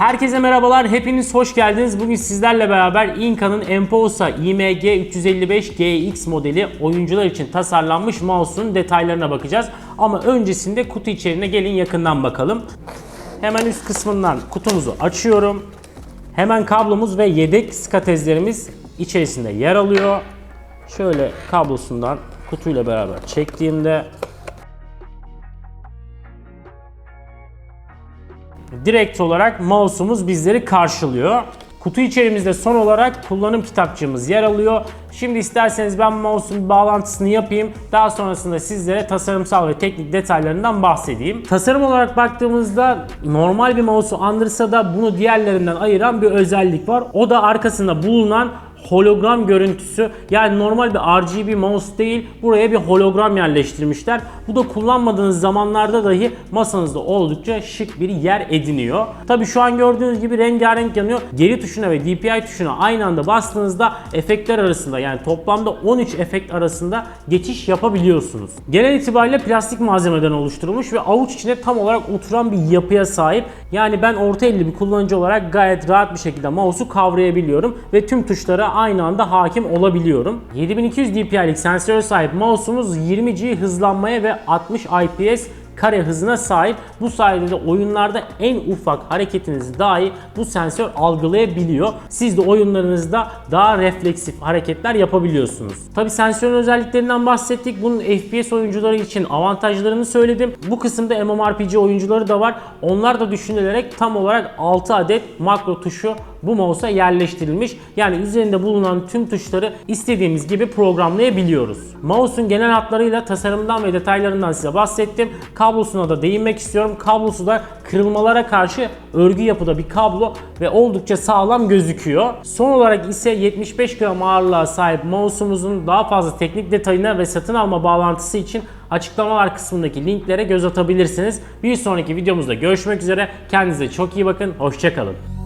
Herkese merhabalar, hepiniz hoş geldiniz. Bugün sizlerle beraber Inca'nın Emposa IMG 355 GX modeli oyuncular için tasarlanmış mouse'un detaylarına bakacağız. Ama öncesinde kutu içeriğine gelin yakından bakalım. Hemen üst kısmından kutumuzu açıyorum. Hemen kablomuz ve yedek skatezlerimiz içerisinde yer alıyor. Şöyle kablosundan kutuyla beraber çektiğimde direkt olarak mouse'umuz bizleri karşılıyor. Kutu içerimizde son olarak kullanım kitapçığımız yer alıyor. Şimdi isterseniz ben mouse'un bağlantısını yapayım. Daha sonrasında sizlere tasarımsal ve teknik detaylarından bahsedeyim. Tasarım olarak baktığımızda normal bir mouse'u andırsa da bunu diğerlerinden ayıran bir özellik var. O da arkasında bulunan hologram görüntüsü yani normal bir RGB mouse değil buraya bir hologram yerleştirmişler. Bu da kullanmadığınız zamanlarda dahi masanızda oldukça şık bir yer ediniyor. Tabi şu an gördüğünüz gibi rengarenk yanıyor. Geri tuşuna ve DPI tuşuna aynı anda bastığınızda efektler arasında yani toplamda 13 efekt arasında geçiş yapabiliyorsunuz. Genel itibariyle plastik malzemeden oluşturulmuş ve avuç içine tam olarak oturan bir yapıya sahip. Yani ben orta elli bir kullanıcı olarak gayet rahat bir şekilde mouse'u kavrayabiliyorum ve tüm tuşlara aynı anda hakim olabiliyorum. 7200 dpi'lik sensöre sahip mouse'umuz 20G hızlanmaya ve 60 IPS kare hızına sahip. Bu sayede de oyunlarda en ufak hareketinizi dahi bu sensör algılayabiliyor. Siz de oyunlarınızda daha refleksif hareketler yapabiliyorsunuz. Tabi sensörün özelliklerinden bahsettik. Bunun FPS oyuncuları için avantajlarını söyledim. Bu kısımda MMORPG oyuncuları da var. Onlar da düşünülerek tam olarak 6 adet makro tuşu bu mouse'a yerleştirilmiş. Yani üzerinde bulunan tüm tuşları istediğimiz gibi programlayabiliyoruz. Mouse'un genel hatlarıyla tasarımdan ve detaylarından size bahsettim. Kablosuna da değinmek istiyorum. Kablosu da kırılmalara karşı örgü yapıda bir kablo ve oldukça sağlam gözüküyor. Son olarak ise 75 gram ağırlığa sahip mouse'umuzun daha fazla teknik detayına ve satın alma bağlantısı için açıklamalar kısmındaki linklere göz atabilirsiniz. Bir sonraki videomuzda görüşmek üzere. Kendinize çok iyi bakın. Hoşçakalın.